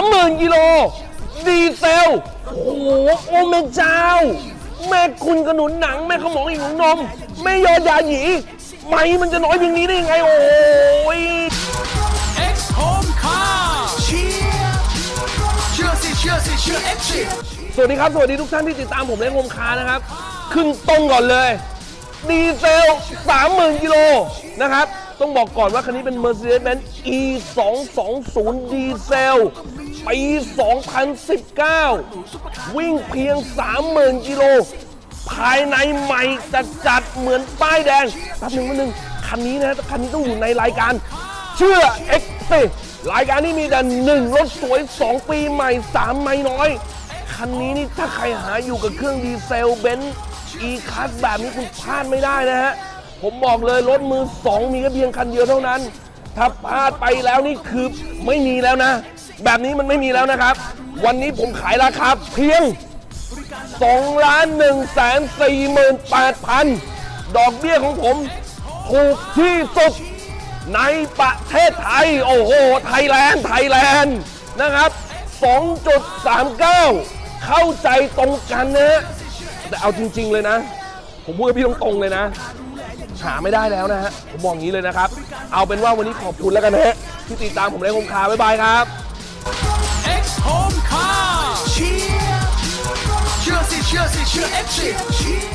30,000กิโล ดีเซล โอ้โห โอ้แม่เจ้า แม่คุณกระหนุนหนัง แม่ขมองอีกหนุนนม แม่ยอดยาหยีไม่มันจะน้อยอย่างนี้ได้ยังไง โอ้ย X Home Car เชียร์เชื่อสิเชื่อสิเชื่อ X สิสวัสดีครับ สวัสดีทุกท่านที่ติดตามผมเล่นโฮมคาร์นะครับ ขึ้นตรงก่อนเลย ดีเซล 30,000กิโลนะครับ ต้องบอกก่อนว่าคันนี้เป็น Mercedes-Benz E 2 2 0 ดีเซลปี 2019 วิ่งเพียง 30,000 กิโล ภายในใหม่จัดจัดเหมือนป้ายแดงแป๊บหนึ่งแป๊บหนึ่งคันนี้นะคันนี้ต้องอยู่ในรายการ เชื่อ X สิรายการนี้มีแต่หนึ่งรถสวย 2 ปีใหม่ 3 ไม่น้อย คันนี้นี่ถ้าใครหาอยู่กับเครื่องดีเซลเบนซ์อีคัสแบบนี้คุณพลาดไม่ได้นะฮะ ผมบอกเลยรถมือ2มีแค่เพียงคันเดียวเท่านั้น ถ้าพลาดไปแล้วนี่คือไม่มีแล้วนะ แบบนี้มันไม่มีแล้วนะครับ วันนี้ผมขายราคาเพียง2ล้าน1แสน4หมื่น8พันดอกเบี้ยของผม ถูกที่สุดในประเทศไทย โอ้โห ไทยแลนด์ ไทยแลนด์นะครับ 2.39 เข้าใจตรงกันนะฮะแต่เอาจริง ๆ เลยนะ ผมพูดกับพี่ตรงๆเลยนะ หาไม่ได้แล้วนะฮะผมบอกงี้เลยนะครับ เอาเป็นว่าวันนี้ขอบคุณแล้วกันนะฮะที่ติดตามผมในคมคาบ๊ายบายครับ X Home Car เชียร์เชื่อสิเชื่อสิเชื่อ X สิ